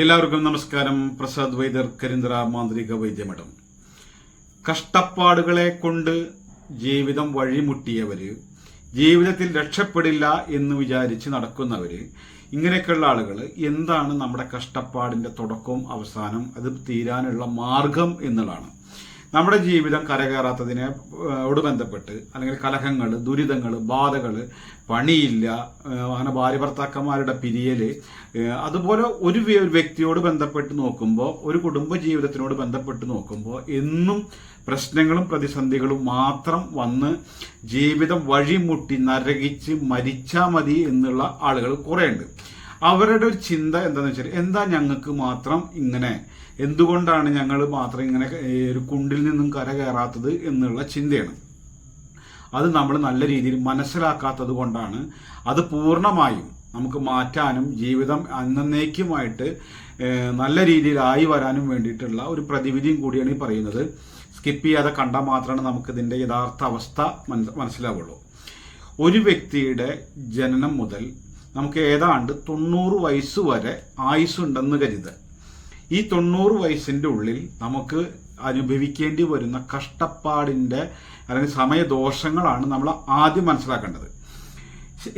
എല്ലാവർക്കും നമസ്കാരം. പ്രസാദ് വൈദ്യർ കരിന്ദ്ര മാന്ത്രിക വൈദ്യമഠം. കഷ്ടപ്പാടുകളെ കൊണ്ട് ജീവിതം വഴിമുട്ടിയവര് ജീവിതത്തിൽ രക്ഷപ്പെടില്ല എന്ന് വിചാരിച്ച് നടക്കുന്നവര് ഇങ്ങനെയൊക്കെയുള്ള ആളുകൾ എന്താണ് നമ്മുടെ കഷ്ടപ്പാടിന്റെ തുടക്കവും അവസാനം? അത് തീരാനുള്ള മാർഗം എന്നുള്ളതാണ്. നമ്മുടെ ജീവിതം കരകയറാത്തതിനോട് ബന്ധപ്പെട്ട് അല്ലെങ്കിൽ കലഹങ്ങൾ ദുരിതങ്ങൾ ബാധകൾ പണിയില്ല അങ്ങനെ ഭാര്യ ഭർത്താക്കന്മാരുടെ പിരിയൽ അതുപോലെ ഒരു വ്യക്തിയോട് ബന്ധപ്പെട്ട് നോക്കുമ്പോൾ ഒരു കുടുംബ ജീവിതത്തിനോട് ബന്ധപ്പെട്ട് നോക്കുമ്പോൾ എന്നും പ്രശ്നങ്ങളും പ്രതിസന്ധികളും മാത്രം വന്ന് ജീവിതം വഴിമുട്ടി നരകിച്ച് മരിച്ചാൽ മതി എന്നുള്ള ആളുകൾ കുറേയുണ്ട്. അവരുടെ ഒരു ചിന്ത എന്താണെന്ന് വെച്ചാൽ എന്താ ഞങ്ങൾക്ക് മാത്രം ഇങ്ങനെ എന്തുകൊണ്ടാണ് ഞങ്ങൾ മാത്രം ഇങ്ങനെ ഒരു കുണ്ടിൽ നിന്നും കര കയറാത്തത് എന്നുള്ള ചിന്തയാണ്. അത് നമ്മൾ നല്ല രീതിയിൽ മനസ്സിലാക്കാത്തത് കൊണ്ടാണ്. അത് പൂർണമായും നമുക്ക് മാറ്റാനും ജീവിതം അന്നേക്കുമായിട്ട് നല്ല രീതിയിലായി വരാനും വേണ്ടിയിട്ടുള്ള ഒരു പ്രതിവിധിയും കൂടിയാണ് ഈ പറയുന്നത്. സ്കിപ്പ് ചെയ്യാതെ കണ്ടാൽ മാത്രമാണ് നമുക്ക് ഇതിന്റെ യഥാർത്ഥ അവസ്ഥ മനസ് മനസ്സിലാവുള്ളൂ. ഒരു വ്യക്തിയുടെ ജനനം മുതൽ നമുക്ക് ഏതാണ്ട് തൊണ്ണൂറ് വയസ്സ് വരെ ആയുസ്സുണ്ടെന്ന് കരുതുക. ഈ തൊണ്ണൂറ് വയസ്സിന്റെ ഉള്ളിൽ നമുക്ക് അനുഭവിക്കേണ്ടി വരുന്ന കഷ്ടപ്പാടിന്റെ അല്ലെങ്കിൽ സമയദോഷങ്ങളാണ് നമ്മൾ ആദ്യം മനസ്സിലാക്കേണ്ടത്.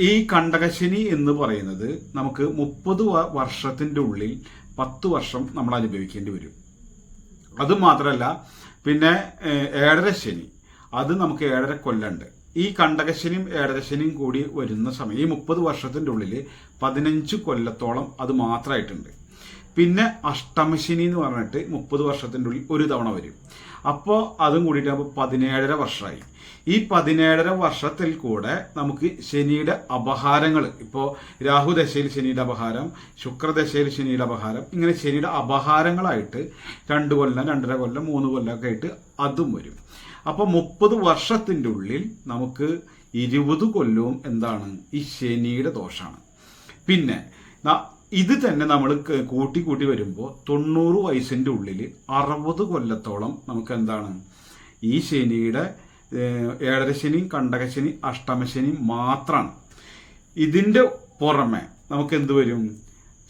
ഈ കണ്ടകശനി എന്ന് പറയുന്നത് നമുക്ക് മുപ്പത് വർഷത്തിന്റെ ഉള്ളിൽ പത്ത് വർഷം നമ്മൾ അനുഭവിക്കേണ്ടി വരും. അത് മാത്രമല്ല പിന്നെ ഏഴര ശനി. അത് നമുക്ക് ഏഴര കൊല്ലുണ്ട് ഈ കണ്ടകശനിയും ഏഴരശനിയും കൂടി വരുന്ന സമയം ഈ മുപ്പത് വർഷത്തിന്റെ ഉള്ളിൽ പതിനഞ്ച് കൊല്ലത്തോളം അത് മാത്രമായിട്ടുണ്ട്. പിന്നെ അഷ്ടമശിനി എന്ന് പറഞ്ഞിട്ട് മുപ്പത് വർഷത്തിന്റെ ഉള്ളിൽ ഒരു തവണ വരും. അപ്പോൾ അതും കൂടിയിട്ട് അപ്പോൾ പതിനേഴര വർഷമായി. ഈ പതിനേഴര വർഷത്തിൽ കൂടെ നമുക്ക് ശനിയുടെ അപഹാരങ്ങൾ ഇപ്പോൾ രാഹുദശയിൽ ശനിയുടെ അപഹാരം ശുക്രദശയിൽ ശനിയുടെ അപഹാരം ഇങ്ങനെ ശനിയുടെ അപഹാരങ്ങളായിട്ട് രണ്ട് കൊല്ലം രണ്ടര കൊല്ലം മൂന്ന് കൊല്ലമൊക്കെ ആയിട്ട് അതും വരും. അപ്പോൾ മുപ്പത് വർഷത്തിന്റെ ഉള്ളിൽ നമുക്ക് ഇരുപത് കൊല്ലവും എന്താണ്? ഈ ശനിയുടെ ദോഷമാണ് പിന്നെ ഇത് തന്നെ നമ്മൾ കൂട്ടി കൂട്ടി വരുമ്പോൾ തൊണ്ണൂറ് വയസ്സിന്റെ ഉള്ളിൽ അറുപത് കൊല്ലത്തോളം നമുക്ക് എന്താണ് ഈ ശനിയുടെ ഏഴരശനി കണ്ടകശനി അഷ്ടമശനി മാത്രമാണ് ഇതിന്റെ പുറമെ നമുക്ക് എന്ത് വരും?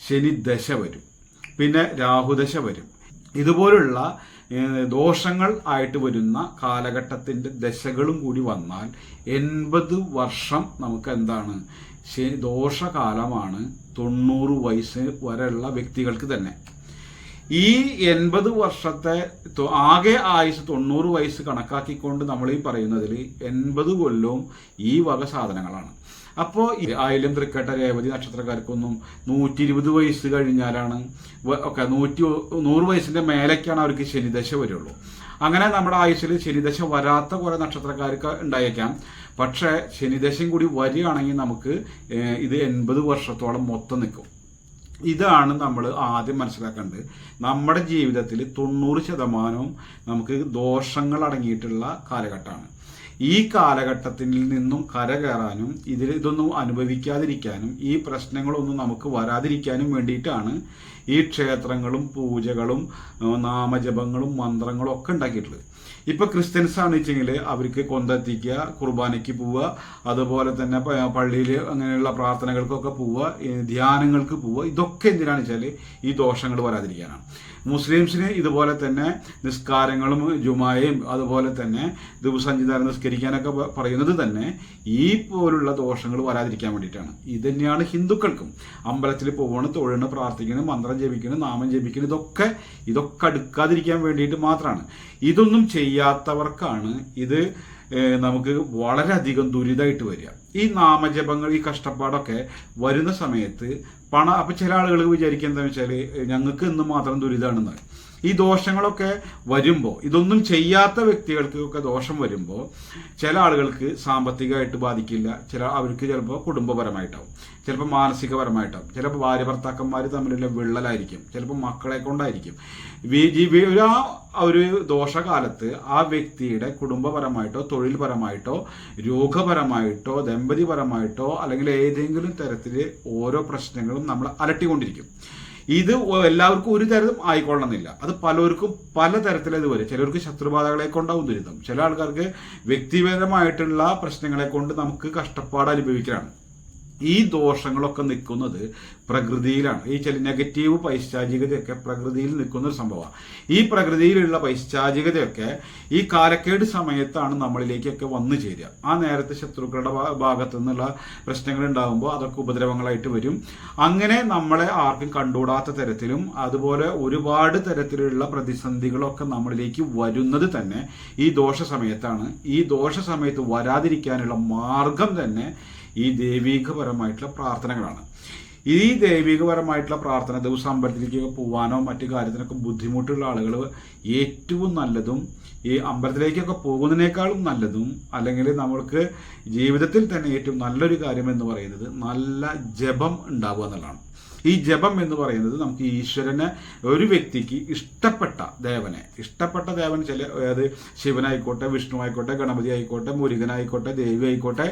ശനി ദശ വരും. പിന്നെ രാഹുദശ വരും. ഇതുപോലുള്ള ദോഷങ്ങൾ ആയിട്ട് വരുന്ന കാലഘട്ടത്തിന്റെ ദശകളും കൂടി വന്നാൽ എൺപത് വർഷം നമുക്ക് എന്താണ് ദോഷകാലമാണ് തൊണ്ണൂറ് വയസ്സ് വരെയുള്ള വ്യക്തികൾക്ക് തന്നെ. ഈ എൺപത് വർഷത്തെ ആകെ ആയുസ് തൊണ്ണൂറ് വയസ്സ് കണക്കാക്കിക്കൊണ്ട് നമ്മൾ ഈ പറയുന്നതിൽ എൺപത് കൊല്ലവും ഈ വക സാധനങ്ങളാണ്. അപ്പോൾ ആയില്യം തൃക്കേട്ട രേവതി നക്ഷത്രക്കാർക്കൊന്നും നൂറ്റി ഇരുപത് വയസ്സ് കഴിഞ്ഞാലാണ് ഒക്കെ നൂറ്റി നൂറ് വയസ്സിന്റെ മേലേക്കാണ് അവർക്ക് ശനിദശ വരുള്ളൂ. അങ്ങനെ നമ്മുടെ ആയുസ്സിൽ ശനിദശ വരാത്ത കുറെ നക്ഷത്രക്കാർക്ക് ഉണ്ടായേക്കാം. പക്ഷേ ശനിദശയും കൂടി വരികയാണെങ്കിൽ നമുക്ക് ഇത് എൺപത് വർഷത്തോളം മൊത്തം നിൽക്കും. ഇതാണ് നമ്മൾ ആദ്യം മനസ്സിലാക്കേണ്ടത്. നമ്മുടെ ജീവിതത്തിൽ തൊണ്ണൂറ് ശതമാനവും നമുക്ക് ദോഷങ്ങൾ അടങ്ങിയിട്ടുള്ള കാലഘട്ടമാണ്. ഈ കാലഘട്ടത്തിൽ നിന്നും കരകയറാനും ഇതിൽ ഇതൊന്നും അനുഭവിക്കാതിരിക്കാനും ഈ പ്രശ്നങ്ങളൊന്നും നമുക്ക് വരാതിരിക്കാനും വേണ്ടിയിട്ടാണ് ഈ ക്ഷേത്രങ്ങളും പൂജകളും നാമജപങ്ങളും മന്ത്രങ്ങളും ഒക്കെ ഉണ്ടാക്കിയിട്ടുള്ളത്. ഇപ്പൊ ക്രിസ്ത്യൻസ് ആണ് വെച്ചെങ്കിൽ അവർക്ക് കൊന്തെത്തിക്കുക കുർബാനയ്ക്ക് പോവുക അതുപോലെ തന്നെ പള്ളിയിൽ അങ്ങനെയുള്ള പ്രാർത്ഥനകൾക്കൊക്കെ പോവുക ധ്യാനങ്ങൾക്ക് പോവുക ഇതൊക്കെ എന്തിനാണെന്ന് വെച്ചാൽ ഈ ദോഷങ്ങൾ വരാതിരിക്കാനാണ്. മുസ്ലിംസിന് ഇതുപോലെ തന്നെ നിസ്കാരങ്ങളും ജുമായയും അതുപോലെ തന്നെ ദിവസഞ്ചിതാരം നിസ്കരിക്കാനൊക്കെ പറയുന്നത് തന്നെ ഈ പോലുള്ള ദോഷങ്ങൾ വരാതിരിക്കാൻ വേണ്ടിയിട്ടാണ്. ഇത് തന്നെയാണ് ഹിന്ദുക്കൾക്കും. അമ്പലത്തിൽ പോകണം തൊഴിലിന് പ്രാർത്ഥിക്കണം മന്ത്രം ജപിക്കണം നാമം ജപിക്കണം ഇതൊക്കെ ഇതൊക്കെ അടുക്കാതിരിക്കാൻ വേണ്ടിയിട്ട് മാത്രമാണ് ഇതൊന്നും ചെയ്യാത്തവർക്കാണ് ഇത് നമുക്ക് വളരെയധികം ദുരിതമായിട്ട് വരിക. ഈ നാമജപങ്ങൾ ഈ കഷ്ടപ്പാടൊക്കെ വരുന്ന സമയത്ത് പണം അപ്പൊ ചില ആളുകൾ വിചാരിക്കുക എന്താണെന്ന് വെച്ചാൽ ഞങ്ങൾക്ക് ഇന്ന് മാത്രം ദുരിതമാണെന്ന് ഈ ദോഷങ്ങളൊക്കെ വരുമ്പോൾ ഇതൊന്നും ചെയ്യാത്ത വ്യക്തികൾക്കൊക്കെ ദോഷം വരുമ്പോൾ ചില ആളുകൾക്ക് സാമ്പത്തികമായിട്ട് ബാധിക്കില്ല. ചില അവർക്ക് ചിലപ്പോൾ കുടുംബപരമായിട്ടാവും. ചിലപ്പോൾ മാനസികപരമായിട്ടാവും. ചിലപ്പോൾ ഭാര്യ ഭർത്താക്കന്മാർ തമ്മിലുള്ള വിള്ളലായിരിക്കും. ചിലപ്പോൾ മക്കളെ കൊണ്ടായിരിക്കും. ആ ഒരു ദോഷകാലത്ത് ആ വ്യക്തിയുടെ കുടുംബപരമായിട്ടോ തൊഴിൽപരമായിട്ടോ രോഗപരമായിട്ടോ ദമ്പതിപരമായിട്ടോ അല്ലെങ്കിൽ ഏതെങ്കിലും തരത്തിൽ ഓരോ പ്രശ്നങ്ങളും നമ്മൾ അലട്ടിക്കൊണ്ടിരിക്കും. ഇത് എല്ലാവർക്കും ഒരു തരം ആയിക്കൊള്ളണമെന്നില്ല. അത് പലർക്കും പല തരത്തിലത് വരും ചിലർക്ക് ശത്രുബാധകളെ കൊണ്ടാവും ദുരിതം. ചില ആൾക്കാർക്ക് വ്യക്തിപരമായിട്ടുള്ള പ്രശ്നങ്ങളെ കൊണ്ട് നമുക്ക് കഷ്ടപ്പാട് അനുഭവിക്കലാണ് ഈ ദോഷങ്ങളൊക്കെ നിൽക്കുന്നത് പ്രകൃതിയിലാണ്. ഈ ചില നെഗറ്റീവ് പൈശാചികതയൊക്കെ പ്രകൃതിയിൽ നിൽക്കുന്ന ഒരു സംഭവമാണ്. ഈ പ്രകൃതിയിലുള്ള പൈശാചികതയൊക്കെ ഈ കാലക്കേട് സമയത്താണ് നമ്മളിലേക്കൊക്കെ വന്നു ചേരുക. ആ നേരത്തെ ശത്രുക്കളുടെ ഭാഗത്തു നിന്നുള്ള പ്രശ്നങ്ങൾ ഉണ്ടാകുമ്പോൾ അതൊക്കെ ഉപദ്രവങ്ങളായിട്ട് വരും. അങ്ങനെ നമ്മളെ ആർക്കും കണ്ടുകൂടാത്ത തരത്തിലും അതുപോലെ ഒരുപാട് തരത്തിലുള്ള പ്രതിസന്ധികളൊക്കെ നമ്മളിലേക്ക് വരുന്നത് തന്നെ ഈ ദോഷ സമയത്താണ്. ഈ ദോഷ സമയത്ത് വരാതിരിക്കാനുള്ള മാർഗം തന്നെ ഈ ദൈവീകപരമായിട്ടുള്ള പ്രാർത്ഥനകളാണ്. ഈ ദൈവികപരമായിട്ടുള്ള പ്രാർത്ഥന ദിവസം അമ്പലത്തിലേക്ക് പോകാനോ മറ്റു കാര്യത്തിനൊക്കെ ബുദ്ധിമുട്ടുള്ള ആളുകൾ ഏറ്റവും നല്ലതും ഈ അമ്പലത്തിലേക്കൊക്കെ പോകുന്നതിനേക്കാളും നല്ലതും അല്ലെങ്കിൽ നമ്മൾക്ക് ജീവിതത്തിൽ തന്നെ ഏറ്റവും നല്ലൊരു കാര്യം എന്ന് പറയുന്നത് നല്ല ജപം ഉണ്ടാവുക എന്നുള്ളതാണ്. ഈ ജപം എന്ന് പറയുന്നത് നമുക്ക് ഈശ്വരനെ ഒരു വ്യക്തിക്ക് ഇഷ്ടപ്പെട്ട ദേവനെ ഇഷ്ടപ്പെട്ട ദേവൻ ചില അതായത് ശിവനായിക്കോട്ടെ വിഷ്ണു ആയിക്കോട്ടെ ഗണപതി ആയിക്കോട്ടെ മുരുകനായിക്കോട്ടെ ദേവി ആയിക്കോട്ടെ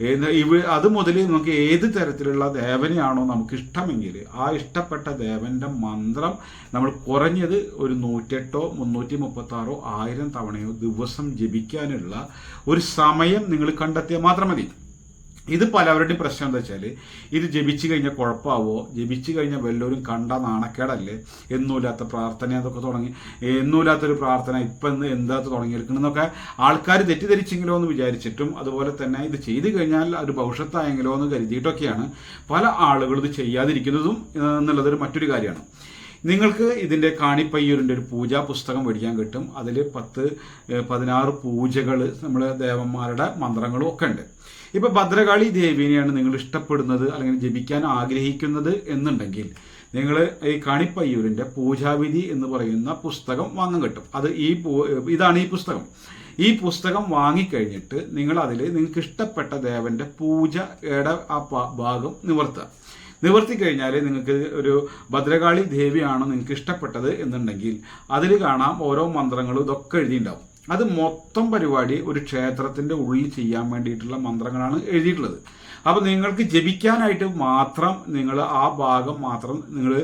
ഇവ അത് മുതൽ നമുക്ക് ഏത് തരത്തിലുള്ള ദേവനെയാണോ നമുക്ക് ഇഷ്ടമെങ്കിൽ ആ ഇഷ്ടപ്പെട്ട ദേവന്റെ മന്ത്രം നമ്മൾ കുറഞ്ഞത് ഒരു നൂറ്റെട്ടോ മുന്നൂറ്റി മുപ്പത്തി ആറോ ആയിരം തവണയോ ദിവസം ജപിക്കാനുള്ള ഒരു സമയം നിങ്ങൾ കണ്ടെത്തിയാൽ മാത്രം മതി. ഇത് പലവരുടെയും പ്രശ്നം എന്താ വെച്ചാൽ ഇത് ജപിച്ചു കഴിഞ്ഞാൽ കുഴപ്പമാവോ ജപിച്ചു കഴിഞ്ഞാൽ വല്ലവരും കണ്ട നാണക്കേടല്ലേ? എന്നുമില്ലാത്ത പ്രാർത്ഥന അതൊക്കെ തുടങ്ങി. എന്നുമില്ലാത്തൊരു പ്രാർത്ഥന ഇപ്പം എന്ന് എന്താ തുടങ്ങിയെടുക്കണമെന്നൊക്കെ ആൾക്കാർ തെറ്റിദ്ധരിച്ചെങ്കിലോ എന്ന് വിചാരിച്ചിട്ടും അതുപോലെ തന്നെ ഇത് ചെയ്തു കഴിഞ്ഞാൽ ഒരു ഭവിഷ്യത്തായെങ്കിലോ എന്ന് കരുതിയിട്ടൊക്കെയാണ് പല ആളുകളും ഇത് ചെയ്യാതിരിക്കുന്നതും എന്നുള്ളതൊരു മറ്റൊരു കാര്യമാണ്. നിങ്ങൾക്ക് ഇതിന്റെ കാണിപ്പയ്യൂരിന്റെ ഒരു പൂജാ പുസ്തകം മേടിക്കാൻ കിട്ടും. അതിൽ പത്ത് പതിനാറ് പൂജകൾ നമ്മൾ ദേവന്മാരുടെ മന്ത്രങ്ങളും ഒക്കെ ഉണ്ട്. ഇപ്പൊ ഭദ്രകാളി ദേവീനെയാണ് നിങ്ങൾ ഇഷ്ടപ്പെടുന്നത് അല്ലെങ്കിൽ ജപിക്കാൻ ആഗ്രഹിക്കുന്നത് എന്നുണ്ടെങ്കിൽ നിങ്ങൾ ഈ കാണിപ്പയ്യൂരിന്റെ പൂജാവിധി എന്ന് പറയുന്ന പുസ്തകം വാങ്ങാൻ കിട്ടും. അത് ഈ ഇതാണ് ഈ പുസ്തകം. ഈ പുസ്തകം വാങ്ങിക്കഴിഞ്ഞിട്ട് നിങ്ങൾ അതിൽ നിങ്ങൾക്ക് ഇഷ്ടപ്പെട്ട ദേവന്റെ പൂജയുടെ ആ ഭാഗം നിവർത്തുക. നിവർത്തി കഴിഞ്ഞാൽ നിങ്ങൾക്ക് ഒരു ഭദ്രകാളി ദേവിയാണ് നിങ്ങൾക്ക് ഇഷ്ടപ്പെട്ടത് എന്നുണ്ടെങ്കിൽ അതിൽ കാണാം ഓരോ മന്ത്രങ്ങളും ഇതൊക്കെ എഴുതിയിട്ടുണ്ടാവും. അത് മൊത്തം പരിപാടി ഒരു ക്ഷേത്രത്തിന്റെ ഉള്ളിൽ ചെയ്യാൻ വേണ്ടിയിട്ടുള്ള മന്ത്രങ്ങളാണ് എഴുതിയിട്ടുള്ളത്. അപ്പോൾ നിങ്ങൾക്ക് ജപിക്കാനായിട്ട് മാത്രം നിങ്ങൾ ആ ഭാഗം മാത്രം നിങ്ങൾ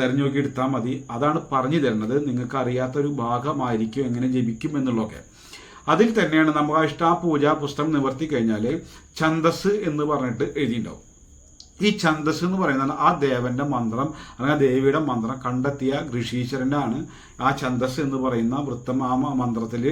തെരഞ്ഞു നോക്കി എടുത്താൽ മതി. അതാണ് പറഞ്ഞു തരുന്നത്. നിങ്ങൾക്ക് അറിയാത്തൊരു ഭാഗമായിരിക്കും എങ്ങനെ ജപിക്കും എന്നുള്ളതൊക്കെ. അതിൽ തന്നെയാണ് നമ്മൾ ഇഷ്ട പൂജാ പുസ്തകം നിവർത്തി കഴിഞ്ഞാൽ ഛന്ദസ് എന്ന് പറഞ്ഞിട്ട് എഴുതിയിട്ടുണ്ടാവും. ഈ ഛന്ദസ് എന്ന് പറയുന്നത് ആ ദേവന്റെ മന്ത്രം അല്ലെങ്കിൽ ദേവിയുടെ മന്ത്രം കണ്ടെത്തിയ ഋഷീശ്വരന്റെ ആണ് ആ ഛന്ദസ് എന്ന് പറയുന്ന വൃത്തമാമ മന്ത്രത്തിൽ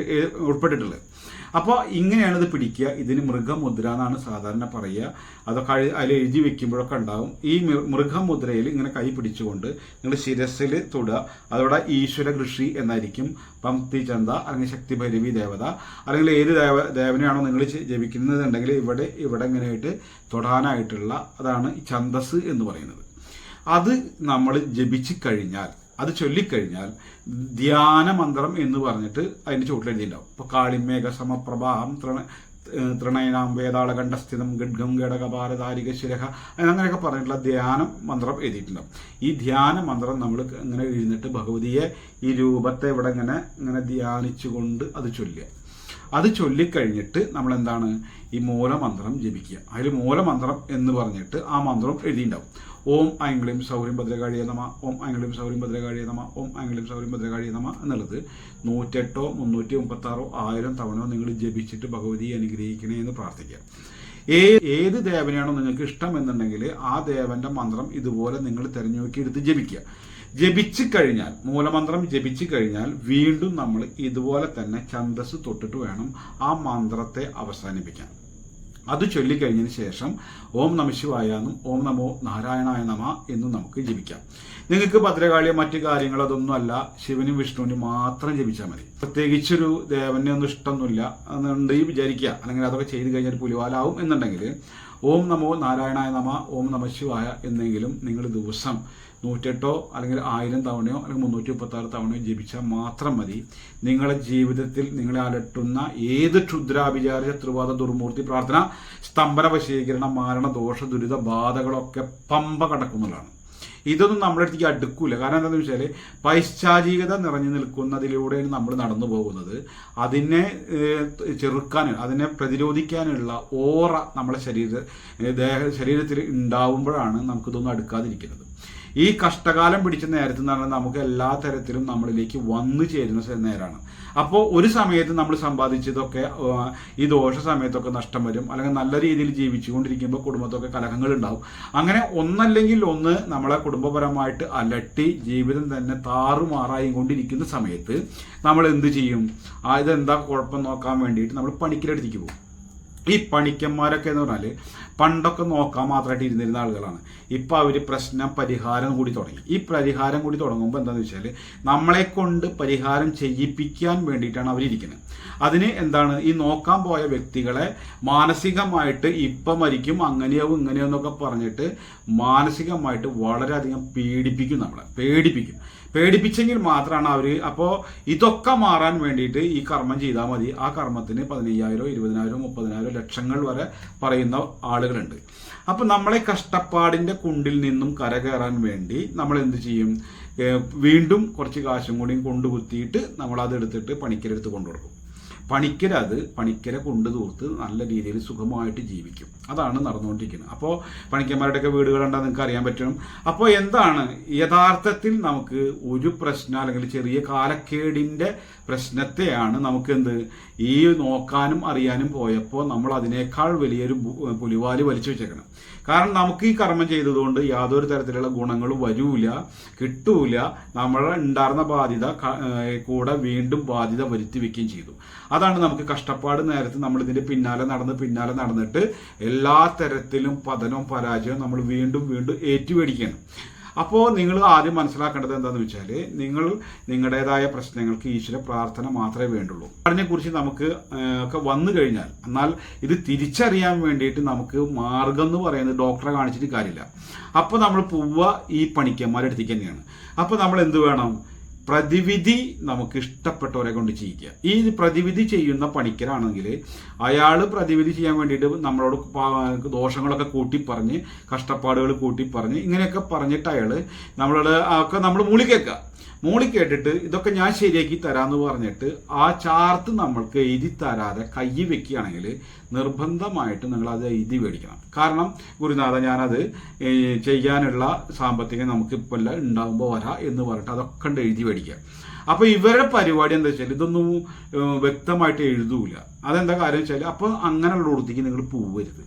ഉൾപ്പെട്ടിട്ടുള്ളത്. അപ്പോൾ ഇങ്ങനെയാണ് ഇത് പിടിക്കുക. ഇതിന് മൃഗമുദ്ര എന്നാണ് സാധാരണ പറയുക. അതൊക്കെ അതിൽ എഴുതി വെക്കുമ്പോഴൊക്കെ ഉണ്ടാവും. ഈ മൃഗമുദ്രയിൽ ഇങ്ങനെ കൈ പിടിച്ചുകൊണ്ട് നിങ്ങൾ ശിരസിൽ തൊടുക. അതോടെ ഈശ്വര കൃഷി എന്നായിരിക്കും. പംക്തി ചന്ത അല്ലെങ്കിൽ ശക്തി ഭൈരവി ദേവത അല്ലെങ്കിൽ ഏത് ദേവ ദേവനെയാണോ നിങ്ങൾ ജപിക്കുന്നതുണ്ടെങ്കിൽ ഇവിടെ ഇവിടെ ഇങ്ങനെയായിട്ട് തൊടാനായിട്ടുള്ള അതാണ് ഛന്തസ് എന്ന് പറയുന്നത്. അത് നമ്മൾ ജപിച്ചു കഴിഞ്ഞാൽ അത് ചൊല്ലിക്കഴിഞ്ഞാൽ ധ്യാന മന്ത്രം എന്ന് പറഞ്ഞിട്ട് അതിന്റെ ചുവട്ടിൽ എഴുതിയിട്ടുണ്ടാവും ഇപ്പൊ കാളിമേഘ സമപ്രഭാഹം തൃണ തൃണയനാം വേദാള കണ്ഠസ്ഥിതം ഗഡ്ഗം ഘടകപാരതാരിക ശിരഹ അങ്ങനെയൊക്കെ പറഞ്ഞിട്ടുള്ള ധ്യാനം മന്ത്രം എഴുതിയിട്ടുണ്ടാവും. ഈ ധ്യാന മന്ത്രം നമ്മൾ ഇങ്ങനെ എഴുന്നിട്ട് ഭഗവതിയെ ഈ രൂപത്തെ ഇവിടെ ഇങ്ങനെ ഇങ്ങനെ ധ്യാനിച്ചുകൊണ്ട് അത് ചൊല്ലുക. അത് ചൊല്ലിക്കഴിഞ്ഞിട്ട് നമ്മൾ എന്താണ് ഈ മൂലമന്ത്രം ജപിക്കുക. അതിൽ മൂലമന്ത്രം എന്ന് പറഞ്ഞിട്ട് ആ മന്ത്രം എഴുതിയിട്ടുണ്ടാവും. ഓം ആംഗ്ലിം സൗര്യം ഭദ്രകാഴിയ നമ. ഓം ആംഗ്ലിം സൗര്യം ഭദ്രകാഴിയ നമ. ഓം ആംഗ്ലിം സൗര്യം ഭദ്രകാഴിയ നമ എന്നുള്ളത് നൂറ്റെട്ടോ മുന്നൂറ്റി മുപ്പത്തി ആറോ ആയിരം തവണയോ നിങ്ങൾ ജപിച്ചിട്ട് ഭഗവതിയെ അനുഗ്രഹിക്കണേ എന്ന് പ്രാർത്ഥിക്കുക. ഏ ഏത് ദേവനെയാണോ നിങ്ങൾക്ക് ഇഷ്ടം എന്നുണ്ടെങ്കിൽ ആ ദേവന്റെ മന്ത്രം ഇതുപോലെ നിങ്ങൾ തിരഞ്ഞുനോക്കി എടുത്ത് ജപിക്കുക. ജപിച്ചു കഴിഞ്ഞാൽ മൂലമന്ത്രം ജപിച്ചു കഴിഞ്ഞാൽ വീണ്ടും നമ്മൾ ഇതുപോലെ തന്നെ ഛന്ദസ് തൊട്ടിട്ട് വേണം ആ മന്ത്രത്തെ അവസാനിപ്പിക്കാൻ. അത് ചൊല്ലിക്കഴിഞ്ഞതിന് ശേഷം ഓം നമ എന്നും ഓം നമോ നാരായണായ നമ എന്നും നമുക്ക് ജപിക്കാം. നിങ്ങൾക്ക് ഭദ്രകാളിയോ മറ്റു കാര്യങ്ങളോ അതൊന്നും അല്ല ശിവനും വിഷ്ണുവിനും മാത്രം ജപിച്ചാൽ മതി. പ്രത്യേകിച്ചൊരു ദേവനെ ഒന്നും ഇഷ്ടമൊന്നുമില്ല എന്നുണ്ട് ഈ വിചാരിക്കുക. അല്ലെങ്കിൽ അതൊക്കെ ചെയ്തു കഴിഞ്ഞാൽ പുലിവാലാവും എന്നുണ്ടെങ്കിൽ ഓം നമോ നാരായണായ നമ ഓം നമ ശിവായ എന്നെങ്കിലും നിങ്ങൾ ദിവസം നൂറ്റെട്ടോ അല്ലെങ്കിൽ ആയിരം തവണയോ അല്ലെങ്കിൽ മുന്നൂറ്റി മുപ്പത്തി ആറ് തവണയോ ജപിച്ചാൽ മാത്രം മതി. നിങ്ങളുടെ ജീവിതത്തിൽ നിങ്ങളെ അലട്ടുന്ന ഏത് ക്ഷുദ്രാഭിചാര ശത്രുവാദ ദുർമൂർത്തി പ്രാർത്ഥന സ്തംഭന വശീകരണ മാരണ ദോഷ ദുരിത ബാധകളൊക്കെ പമ്പ കടക്കുന്നതാണ്. ഇതൊന്നും നമ്മുടെ അടുത്തേക്ക് അടുക്കൂല. കാരണം എന്താണെന്ന് വെച്ചാൽ പൈശാചികത നിറഞ്ഞു നിൽക്കുന്നതിലൂടെയാണ് നമ്മൾ നടന്നു പോകുന്നത്. അതിനെ ചെറുക്കാൻ അതിനെ പ്രതിരോധിക്കാനുള്ള ഓറ നമ്മുടെ ശരീര ദേഹ ശരീരത്തിൽ ഉണ്ടാവുമ്പോഴാണ് നമുക്കിതൊന്നും അടുക്കാതിരിക്കുന്നത്. ഈ കഷ്ടകാലം പിടിച്ച നേരത്ത് എന്ന് പറഞ്ഞാൽ നമുക്ക് എല്ലാ തരത്തിലും നമ്മളിലേക്ക് വന്നു ചേരുന്ന നേരമാണ് അപ്പോൾ ഒരു സമയത്ത് നമ്മൾ സമ്പാദിച്ചതൊക്കെ ഈ ദോഷ സമയത്തൊക്കെ നഷ്ടം വരും. അല്ലെങ്കിൽ നല്ല രീതിയിൽ ജീവിച്ചുകൊണ്ടിരിക്കുമ്പോൾ കുടുംബത്തൊക്കെ കലഹങ്ങൾ ഉണ്ടാവും. അങ്ങനെ ഒന്നല്ലെങ്കിൽ ഒന്ന് നമ്മളെ കുടുംബപരമായിട്ട് അലട്ടി ജീവിതം തന്നെ താറുമാറായി കൊണ്ടിരിക്കുന്ന സമയത്ത് നമ്മൾ എന്ത് ചെയ്യും? ആ ഇതെന്താ കുഴപ്പം നോക്കാൻ വേണ്ടിയിട്ട് നമ്മൾ പണിക്കരടുത്തേക്ക് പോകും. ഈ പണിക്കന്മാരൊക്കെ എന്ന് പറഞ്ഞാൽ പണ്ടൊക്കെ നോക്കാൻ മാത്രമായിട്ട് ഇരുന്നിരുന്ന ആളുകളാണ്. ഇപ്പൊ അവർ പ്രശ്നം പരിഹാരം കൂടി തുടങ്ങി. ഈ പരിഹാരം കൂടി തുടങ്ങുമ്പോൾ എന്താണെന്ന് വെച്ചാൽ നമ്മളെ കൊണ്ട് പരിഹാരം ചെയ്യിപ്പിക്കാൻ വേണ്ടിയിട്ടാണ് അവരിയ്ക്കുന്നത് അതിന് എന്താണ്? ഈ നോക്കാൻ പോയ വ്യക്തികളെ മാനസികമായിട്ട് ഇപ്പം മരിക്കും അങ്ങനെയാവും ഇങ്ങനെയോ എന്നൊക്കെ പറഞ്ഞിട്ട് മാനസികമായിട്ട് വളരെയധികം പീഡിപ്പിക്കും നമ്മളെ. പേടിപ്പിക്കും. പേടിപ്പിച്ചെങ്കിൽ മാത്രമാണ് അവർ അപ്പോൾ ഇതൊക്കെ മാറാൻ വേണ്ടിയിട്ട് ഈ കർമ്മം ചെയ്താൽ മതി. ആ കർമ്മത്തിന് പതിനയ്യായിരം ഇരുപതിനായിരം മുപ്പതിനായിരം ലക്ഷങ്ങൾ വരെ പറയുന്ന ആളുകളുണ്ട്. അപ്പോൾ നമ്മളെ കഷ്ടപ്പാടിന്റെ കുണ്ടിൽ നിന്നും കരകയറാൻ വേണ്ടി നമ്മൾ എന്ത് ചെയ്യും? വീണ്ടും കുറച്ച് കാശും കൂടിയും കൊണ്ടുകുത്തിയിട്ട് നമ്മൾ അത് എടുത്തിട്ട് പണിക്കരെടുത്ത് കൊണ്ടുകൊടുക്കും പണിക്കര അത് പണിക്കര കൊണ്ടു തൂർത്ത് നല്ല രീതിയിൽ സുഖമായിട്ട് ജീവിക്കും. അതാണ് നടന്നുകൊണ്ടിരിക്കുന്നത്. അപ്പോൾ പണിക്കന്മാരുടെയൊക്കെ വീടുകൾ ഉണ്ടാകും നിങ്ങൾക്ക് അറിയാൻ പറ്റണം അപ്പോൾ എന്താണ്? യഥാർത്ഥത്തിൽ നമുക്ക് ഒരു പ്രശ്നം അല്ലെങ്കിൽ ചെറിയ കാലക്കേടിന്റെ പ്രശ്നത്തെയാണ് നമുക്ക് എന്ത് ഈ നോക്കാനും അറിയാനും പോയപ്പോൾ നമ്മൾ അതിനേക്കാൾ വലിയൊരു പുലിവാൽ വലിച്ചു വെച്ചേക്കണം. കാരണം നമുക്ക് ഈ കർമ്മം ചെയ്തതുകൊണ്ട് യാതൊരു തരത്തിലുള്ള ഗുണങ്ങളും വരൂല കിട്ടൂല. നമ്മൾ ഉണ്ടായിരുന്ന ബാധ്യത കൂടെ വീണ്ടും ബാധ്യത വരുത്തി വെക്കുകയും ചെയ്തു. അതാണ് നമുക്ക് കഷ്ടപ്പാട് നേരത്ത് നമ്മൾ ഇതിന്റെ പിന്നാലെ നടന്ന് പിന്നാലെ നടന്നിട്ട് എല്ലാ തരത്തിലും പതനവും പരാജയവും നമ്മൾ വീണ്ടും വീണ്ടും ഏറ്റുപിടിക്കണം. അപ്പോൾ നിങ്ങൾ ആദ്യം മനസ്സിലാക്കേണ്ടത് എന്താണെന്ന് വെച്ചാൽ നിങ്ങൾ നിങ്ങളുടേതായ പ്രശ്നങ്ങൾക്ക് ഈശ്വര പ്രാർത്ഥന മാത്രമേ വേണ്ടുള്ളൂ. അതിനെക്കുറിച്ച് നമുക്ക് ഒക്കെ വന്നു കഴിഞ്ഞാൽ എന്നാൽ ഇത് തിരിച്ചറിയാൻ വേണ്ടിയിട്ട് നമുക്ക് മാർഗം എന്ന് പറയുന്നത് ഡോക്ടറെ കാണിച്ചിട്ട് കാര്യമില്ല. അപ്പോൾ നമ്മൾ പോവുക ഈ പണിക്കന്മാരെടുത്തേക്ക് തന്നെയാണ്. അപ്പോൾ നമ്മൾ എന്ത് വേണം? പ്രതിവിധി നമുക്ക് ഇഷ്ടപ്പെട്ടവരെ കൊണ്ട് ചെയ്യിക്കുക. ഈ പ്രതിവിധി ചെയ്യുന്ന പണിക്കരാണെങ്കിൽ അയാൾ പ്രതിവിധി ചെയ്യാൻ വേണ്ടിയിട്ട് നമ്മളോട് ദോഷങ്ങളൊക്കെ കൂട്ടി പറഞ്ഞ് കഷ്ടപ്പാടുകൾ കൂട്ടി പറഞ്ഞ് ഇങ്ങനെയൊക്കെ പറഞ്ഞിട്ട് അയാൾ നമ്മളോട് ഒക്കെ നമ്മൾ മൂളി കേൾക്കുക മൂളി കേട്ടിട്ട് ഇതൊക്കെ ഞാൻ ശരിയാക്കി തരാമെന്ന് പറഞ്ഞിട്ട് ആ ചാർത്ത് നമ്മൾക്ക് എഴുതി തരാതെ കൈ വെക്കുകയാണെങ്കിൽ നിർബന്ധമായിട്ട് നിങ്ങൾ അത് എഴുതി മേടിക്കണം. കാരണം ഗുരുനാഥ ഞാനത് ചെയ്യാനുള്ള സാമ്പത്തികം നമുക്ക് ഇപ്പോൾ എല്ലാം ഉണ്ടാകുമ്പോൾ വരാം എന്ന് പറഞ്ഞിട്ട് അതൊക്കെ എഴുതി മേടിക്കുക. അപ്പൊ ഇവരുടെ പരിപാടി എന്താ വെച്ചാൽ ഇതൊന്നും വ്യക്തമായിട്ട് എഴുതൂല. അതെന്താ കാര്യം വെച്ചാൽ അപ്പോൾ അങ്ങനെയുള്ള ഉടുത്തേക്ക് നിങ്ങൾ പോവരുത്.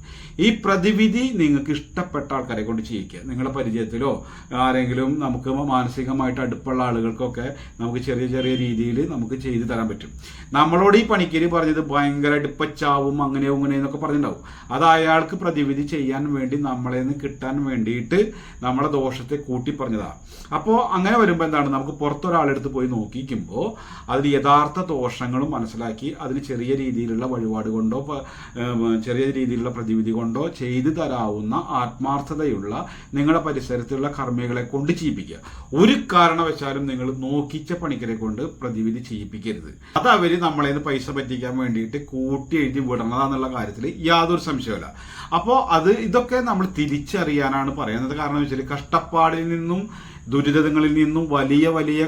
ഈ പ്രതിവിധി നിങ്ങൾക്ക് ഇഷ്ടപ്പെട്ട ആൾക്കാരെ കൊണ്ട് ചെയ്യിക്കുക. നിങ്ങളുടെ പരിചയത്തിലോ ആരെങ്കിലും നമുക്ക് മാനസികമായിട്ട് അടുപ്പുള്ള ആളുകൾക്കൊക്കെ നമുക്ക് ചെറിയ ചെറിയ രീതിയിൽ നമുക്ക് ചെയ്തു തരാൻ പറ്റും. നമ്മളോട് ഈ പണിക്കര് പറഞ്ഞത് ഭയങ്കര അടുപ്പച്ചാവും ചാവും അങ്ങനെ അങ്ങനെ എന്നൊക്കെ പറഞ്ഞിട്ടുണ്ടാവും. അത് അയാൾക്ക് പ്രതിവിധി ചെയ്യാൻ വേണ്ടി നമ്മളെ നിന്ന് കിട്ടാൻ വേണ്ടിയിട്ട് നമ്മളെ ദോഷത്തെ കൂട്ടി പറഞ്ഞതാണ് അപ്പോൾ അങ്ങനെ വരുമ്പോൾ എന്താണ്? നമുക്ക് പുറത്തൊരാളെടുത്ത് പോയി നോക്കിക്കുമ്പോൾ അതിൽ യഥാർത്ഥ ദോഷങ്ങളും മനസ്സിലാക്കി അതിന് ചെറിയ രീതിയിലുള്ള വഴിപാട് കൊണ്ടോ ചെറിയ രീതിയിലുള്ള പ്രതിവിധി കൊണ്ടോ ചെയ്തു തരാവുന്ന ആത്മാർത്ഥതയുള്ള നിങ്ങളുടെ പരിസരത്തുള്ള കർമ്മികളെ കൊണ്ട് ചെയ്യിപ്പിക്കുക. ഒരു കാരണവശാലും നിങ്ങൾ നോക്കിച്ച പണിക്കരെ കൊണ്ട് പ്രതിവിധി ചെയ്യിപ്പിക്കരുത്. അത് അവർ നമ്മളെ പൈസ പറ്റിക്കാൻ വേണ്ടിയിട്ട് കൂട്ടി എഴുതി വിടണതാന്നുള്ള കാര്യത്തിൽ യാതൊരു സംശയമില്ല അപ്പോൾ അത് ഇതൊക്കെ നമ്മൾ തിരിച്ചറിയാനാണ് പറയുന്നത്. കാരണം വെച്ചാൽ കഷ്ടപ്പാടിൽ നിന്നും ദുരിതങ്ങളിൽ നിന്നും വലിയ വലിയ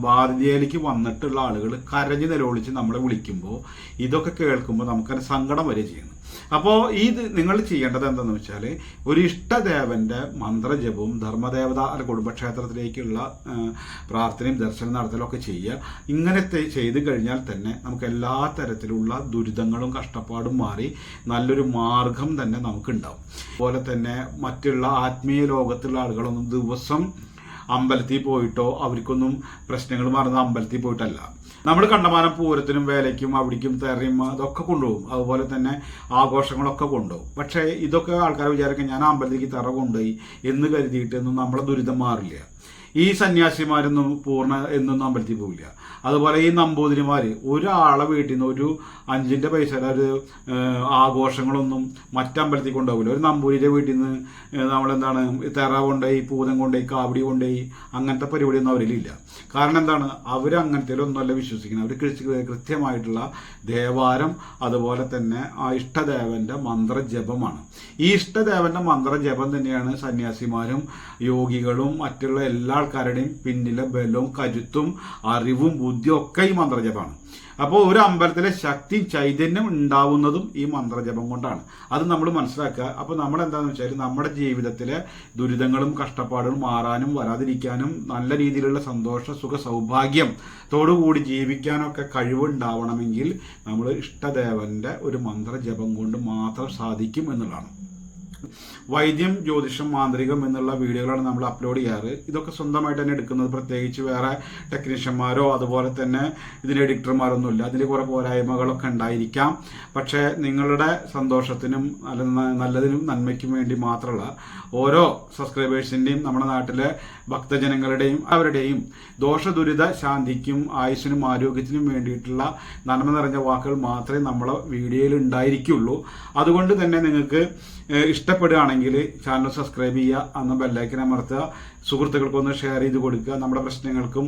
ബാധ്യതയിലേക്ക് വന്നിട്ടുള്ള ആളുകൾ കരഞ്ഞു നിലവിളിച്ച് നമ്മളെ വിളിക്കുമ്പോൾ ഇതൊക്കെ കേൾക്കുമ്പോൾ നമുക്കത് സങ്കടം വരെ ചെയ്യുന്നു അപ്പോൾ ഈ നിങ്ങൾ ചെയ്യേണ്ടത് എന്താണെന്ന് വെച്ചാൽ ഒരു ഇഷ്ടദേവന്റെ മന്ത്രജപവും ധർമ്മദേവത അല്ല കുടുംബക്ഷേത്രത്തിലേക്കുള്ള പ്രാർത്ഥനയും ദർശനം നടത്തലും ഒക്കെ ചെയ്യുക ഇങ്ങനത്തെ ചെയ്തു കഴിഞ്ഞാൽ തന്നെ നമുക്ക് എല്ലാ തരത്തിലുള്ള ദുരിതങ്ങളും കഷ്ടപ്പാടും മാറി നല്ലൊരു മാർഗം തന്നെ നമുക്ക് ഉണ്ടാവും അതുപോലെ തന്നെ മറ്റുള്ള ആത്മീയ ലോകത്തുള്ള ആളുകളൊന്നും ദിവസം അമ്പലത്തിൽ പോയിട്ടോ അവർക്കൊന്നും പ്രശ്നങ്ങൾ മറന്ന അമ്പലത്തിൽ പോയിട്ടല്ല. നമ്മൾ കണ്ടമാനം പൂരത്തിനും വേലയ്ക്കും അവിടേക്കും തെറിയും അതൊക്കെ കൊണ്ടുപോകും. അതുപോലെ തന്നെ ആഘോഷങ്ങളൊക്കെ കൊണ്ടുപോകും. പക്ഷേ ഇതൊക്കെ ആൾക്കാർ വിചാരിക്കും ഞാൻ അമ്പലത്തിലേക്ക് തറ കൊണ്ടുപോയി എന്ന് കരുതിയിട്ടൊന്നും നമ്മളെ ദുരിതം മാറില്ല. ഈ സന്യാസിമാരൊന്നും പൂർണ എന്നൊന്നും അമ്പലത്തിൽ പോവില്ല. അതുപോലെ ഈ നമ്പൂതിരിമാര് ഒരാളെ വീട്ടിൽ നിന്ന് ഒരു അഞ്ചിന്റെ പൈസയുടെ ഒരു ആഘോഷങ്ങളൊന്നും മറ്റമ്പലത്തിൽ കൊണ്ടുപോകില്ല ഒരു നമ്പൂരിന്റെ വീട്ടിൽ നിന്ന് നമ്മളെന്താണ് തെറ കൊണ്ടുപോയി പൂതം കൊണ്ടുപോയി കാവടി കൊണ്ടുപോയി അങ്ങനത്തെ പരിപാടിയൊന്നും അവരിലില്ല. കാരണം എന്താണ്? അവർ അങ്ങനത്തെ ഒന്നുമല്ല വിശ്വസിക്കുന്നത്. അവർ കൃത്യമായിട്ടുള്ള ദേവാരം അതുപോലെ തന്നെ ആ ഇഷ്ടദേവന്റെ മന്ത്രജപമാണ്. ഈ ഇഷ്ടദേവന്റെ മന്ത്രജപം തന്നെയാണ് സന്യാസിമാരും യോഗികളും മറ്റുള്ള എല്ലാ ആൾക്കാരുടെയും പിന്നിലെ ബലവും കരുത്തും അറിവും ബുദ്ധിയും ഒക്കെ ഈ മന്ത്രജപമാണ്. അപ്പോൾ ഒരു അമ്പലത്തിലെ ശക്തി ചൈതന്യം ഉണ്ടാവുന്നതും ഈ മന്ത്രജപം കൊണ്ടാണ്. അത് നമ്മൾ മനസ്സിലാക്കുക. അപ്പോൾ നമ്മൾ എന്താണെന്ന് വെച്ചാൽ നമ്മുടെ ജീവിതത്തിലെ ദുരിതങ്ങളും കഷ്ടപ്പാടുകളും മാറാനും വരാതിരിക്കാനും നല്ല രീതിയിലുള്ള സന്തോഷ സുഖ സൗഭാഗ്യം തോടുകൂടി ജീവിക്കാനൊക്കെ കഴിവുണ്ടാവണമെങ്കിൽ നമ്മൾ ഇഷ്ടദേവന്റെ ഒരു മന്ത്രജപം കൊണ്ട് മാത്രം സാധിക്കും എന്നുള്ളതാണ്. വൈദ്യം ജ്യോതിഷം മാന്ത്രികം എന്നുള്ള വീഡിയോകളാണ് നമ്മൾ അപ്ലോഡ് ചെയ്യാറ്. ഇതൊക്കെ സ്വന്തമായിട്ട് തന്നെ എടുക്കുന്നത്. പ്രത്യേകിച്ച് വേറെ ടെക്നീഷ്യന്മാരോ അതുപോലെ തന്നെ ഇതിന് എഡിറ്റർമാരൊന്നുമില്ല അതിൽ കുറെ പോരായ്മകളൊക്കെ ഉണ്ടായിരിക്കാം. പക്ഷേ നിങ്ങളുടെ സന്തോഷത്തിനും നല്ലതിനും നന്മയ്ക്കും വേണ്ടി മാത്രമുള്ള ഓരോ സബ്സ്ക്രൈബേഴ്സിന്റെയും നമ്മുടെ നാട്ടിലെ ഭക്തജനങ്ങളുടെയും അവരുടെയും ദോഷദുരിത ശാന്തിക്കും ആയുസ്സിനും ആരോഗ്യത്തിനും വേണ്ടിയിട്ടുള്ള നന്മ നിറഞ്ഞ വാക്കുകൾ മാത്രമേ നമ്മളെ വീഡിയോയിൽ ഉണ്ടായിരിക്കുള്ളൂ. അതുകൊണ്ട് തന്നെ നിങ്ങൾക്ക് ഇഷ്ടപ്പെടുകയാണെങ്കിൽ ചാനൽ സബ്സ്ക്രൈബ് ചെയ്യുക അന്ന് ബെല്ലൈക്കൻ അമർത്തുക. സുഹൃത്തുക്കൾക്കൊന്ന് ഷെയർ ചെയ്ത് കൊടുക്കുക. നമ്മുടെ പ്രശ്നങ്ങൾക്കും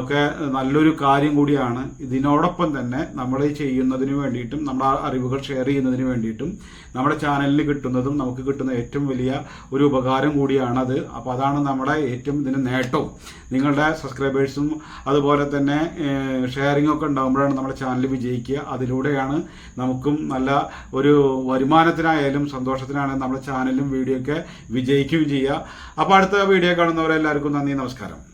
ഒക്കെ നല്ലൊരു കാര്യം കൂടിയാണ്. ഇതിനോടൊപ്പം തന്നെ നമ്മൾ ചെയ്യുന്നതിന് വേണ്ടിയിട്ടും നമ്മുടെ അറിവുകൾ ഷെയർ ചെയ്യുന്നതിന് വേണ്ടിയിട്ടും നമ്മുടെ ചാനലിൽ കിട്ടുന്നതും നമുക്ക് കിട്ടുന്ന ഏറ്റവും വലിയ ഒരു ഉപകാരം കൂടിയാണത്. അപ്പോൾ അതാണ് നമ്മുടെ ഏറ്റവും ഇതിന് നേട്ടവും. നിങ്ങളുടെ സബ്സ്ക്രൈബേഴ്സും അതുപോലെ തന്നെ ഷെയറിംഗ് ഒക്കെ ഉണ്ടാകുമ്പോഴാണ് നമ്മുടെ ചാനൽ വിജയിക്കുക. അതിലൂടെയാണ് നമുക്കും നല്ല ഒരു വരുമാനത്തിനായാലും സന്തോഷത്തിനായാലും നമ്മുടെ ചാനലും വീഡിയോ ഒക്കെ വിജയിക്കുകയും ചെയ്യുക. അപ്പോൾ അടുത്ത വീഡിയോ കാണുന്നവരെല്ലാവർക്കും നന്ദി നമസ്കാരം.